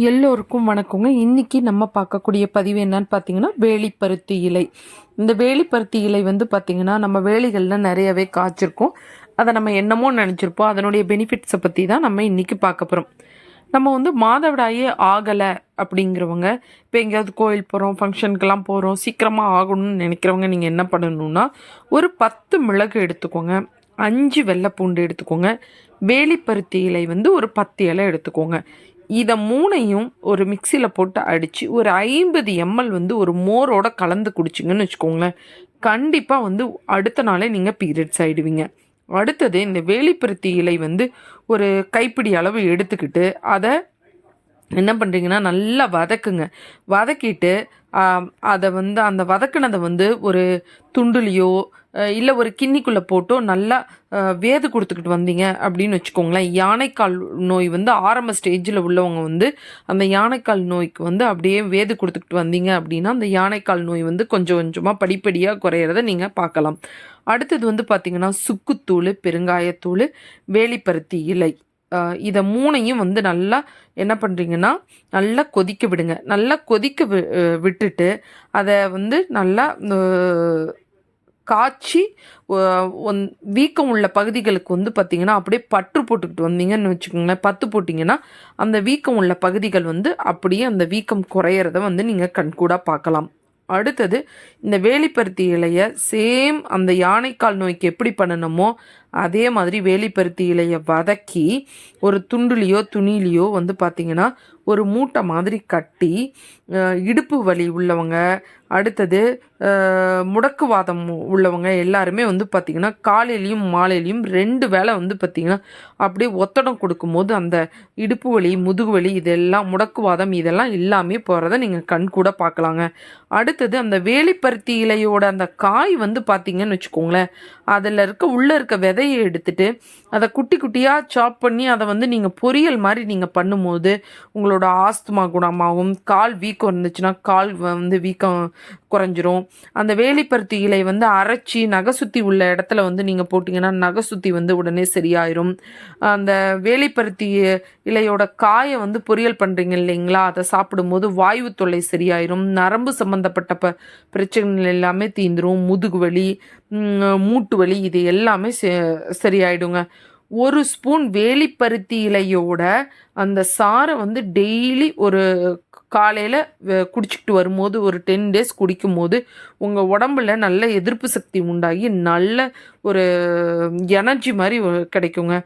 எல்லோருக்கும் வணக்கங்க. இன்றைக்கி நம்ம பார்க்கக்கூடிய பதிவு என்னன்னு பார்த்தீங்கன்னா வேலிப்பருத்தி இலை. இந்த வேலிப்பருத்தி இலை வந்து பார்த்திங்கன்னா நம்ம வேலிகளில் நிறையவே காய்ச்சிருக்கோம். அதை நம்ம என்னமோ நினச்சிருப்போம். அதனுடைய பெனிஃபிட்ஸை பற்றி தான் நம்ம இன்றைக்கி பார்க்க போகிறோம் நம்ம வந்து மாதவிடாயே ஆகலை அப்படிங்கிறவங்க இப்போ எங்கேயாவது கோயில் போகிறோம் ஃபங்க்ஷனுக்கெல்லாம் போகிறோம் சீக்கிரமாக ஆகணும்னு நினைக்கிறவங்க நீங்கள் என்ன பண்ணணும்னா ஒரு பத்து மிளகு எடுத்துக்கோங்க. அஞ்சு வெள்ளைப்பூண்டு எடுத்துக்கோங்க. வேலிப்பருத்தி இலை வந்து ஒரு பத்து இலை எடுத்துக்கோங்க. இதை மூணையும் ஒரு மிக்சியில் போட்டு அடித்து ஒரு ஐம்பது எம்எல் வந்து ஒரு மோரோட கலந்து குடிச்சிங்கன்னு வச்சுக்கோங்களேன். கண்டிப்பாக வந்து அடுத்த நாளே நீங்கள் பீரியட்ஸ் ஆகிடுவீங்க அடுத்தது இந்த வேலிப்பருத்தி இலை வந்து ஒரு கைப்பிடி அளவு எடுத்துக்கிட்டு அதை என்ன பண்ணுறீங்கன்னா நல்லா வதக்குங்க. வதக்கிட்டு அதை வந்து அந்த வதக்குனதை வந்து ஒரு துண்டுலேயோ இல்லை ஒரு கிண்ணிக்குள்ளே போட்டோ நல்லா வேது கொடுத்துக்கிட்டு வந்தீங்க அப்படின்னு வச்சுக்கோங்களேன். யானைக்கால் நோய் வந்து ஆரம்ப ஸ்டேஜில் உள்ளவங்க வந்து அந்த யானைக்கால் நோய்க்கு வந்து அப்படியே வேது கொடுத்துக்கிட்டு வந்தீங்க அப்படின்னா அந்த யானைக்கால் நோய் வந்து கொஞ்சம் கொஞ்சமாக படிப்படியாக குறையிறத நீங்கள் பார்க்கலாம். அடுத்தது வந்து பார்த்திங்கன்னா சுக்குத்தூள் பெருங்காயத்தூள் வேலிப்பருத்தி இலை. இதை மூணையும் வந்து நல்லா என்ன பண்ணுறீங்கன்னா நல்லா கொதிக்க விடுங்க. நல்லா கொதிக்க விட்டுட்டு அதை வந்து நல்லா காய்ச்சி வீக்கம் உள்ள பகுதிகளுக்கு வந்து பார்த்திங்கன்னா அப்படியே பற்று போட்டுக்கிட்டு வந்தீங்கன்னு வச்சுக்கோங்களேன். பத்து போட்டிங்கன்னா அந்த வீக்கம் உள்ள பகுதிகள் வந்து அப்படியே அந்த வீக்கம் குறையிறத வந்து நீங்கள் கண்கூடாக பார்க்கலாம் அடுத்தது இந்த வேலிப்பருத்தி இலையை சேம் அந்த யானைக்கால் நோய்க்கு எப்படி பண்ணணுமோ அதே மாதிரி வேலிப்பருத்தி இலையை வதக்கி ஒரு துண்டுலேயோ துணிலேயோ வந்து பார்த்திங்கன்னா ஒரு மூட்டை மாதிரி கட்டி இடுப்பு வலி உள்ளவங்க அடுத்தது முடக்குவாதம் உள்ளவங்க எல்லாருமே வந்து பார்த்திங்கன்னா காலையிலையும் மாலையிலையும் ரெண்டு வேளை வந்து பார்த்திங்கன்னா அப்படியே ஒத்தடம் கொடுக்கும்போது அந்த இடுப்பு வலி முதுகு வலி இதெல்லாம் முடக்குவாதம் இதெல்லாம் எல்லாமே போகிறத நீங்கள் கண் கூட பார்க்கலாங்க அடுத்தது அந்த வேலிப்பருத்தி இலையோட அந்த காய் வந்து பார்த்திங்கன்னு வச்சுக்கோங்களேன். அதில் இருக்க உள்ளே இருக்க விதை விதையை எடுத்துட்டு அதை குட்டி குட்டியாக சாப் பண்ணி அதை வந்து நீங்கள் பொரியல் மாதிரி நீங்கள் பண்ணும்போது உங்களோட ஆஸ்துமா குணமாகும் கால் வீக்கம் இருந்துச்சுன்னா கால் வந்து வீக்கம் குறைஞ்சிரும். அந்த வேலிப்பருத்தி இலை வந்து அரைச்சி நகை சுற்றி உள்ள இடத்துல வந்து நீங்கள் போட்டிங்கன்னா நகை சுற்றி வந்து உடனே சரியாயிரும். அந்த வேலிப்பருத்தி இலையோட காயை வந்து பொரியல் பண்ணுறீங்க இல்லைங்களா? அதை சாப்பிடும்போது வாயு தொல்லை சரியாயிரும். நரம்பு சம்மந்தப்பட்ட ப பிரச்சனைகள் எல்லாமே தீந்துரும். முதுகு வலி மூட்டு வலி இது எல்லாமே சரியாயிடுங்க. ஒரு ஸ்பூன் வேலிப்பருத்தி இலையோட அந்த சாறை வந்து டெய்லி ஒரு காலையில் குடிச்சிக்கிட்டு வரும்போது ஒரு டென் டேஸ் குடிக்கும் போது உங்கள் உடம்புல நல்ல எதிர்ப்பு சக்தி உண்டாகி நல்ல ஒரு எனர்ஜி மாதிரி கிடைக்குங்க.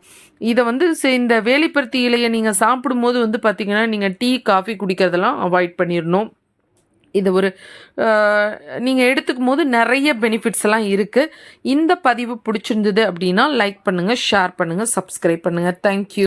இதை வந்து இந்த வேலைப்பருத்தி இலையை நீங்கள் சாப்பிடும்போது வந்து பார்த்திங்கன்னா நீங்கள் டீ காஃபி குடிக்கிறதெல்லாம் அவாய்ட் பண்ணிடணும் இது ஒரு நீங்கள் எடுத்துக்கும் போது நிறைய பெனிஃபிட்ஸ் எல்லாம் இருக்குது இந்த பதிவு பிடிச்சிருந்தது அப்படின்னா லைக் பண்ணுங்கள் ஷேர் பண்ணுங்கள் சப்ஸ்கிரைப் பண்ணுங்கள் தேங்க்யூ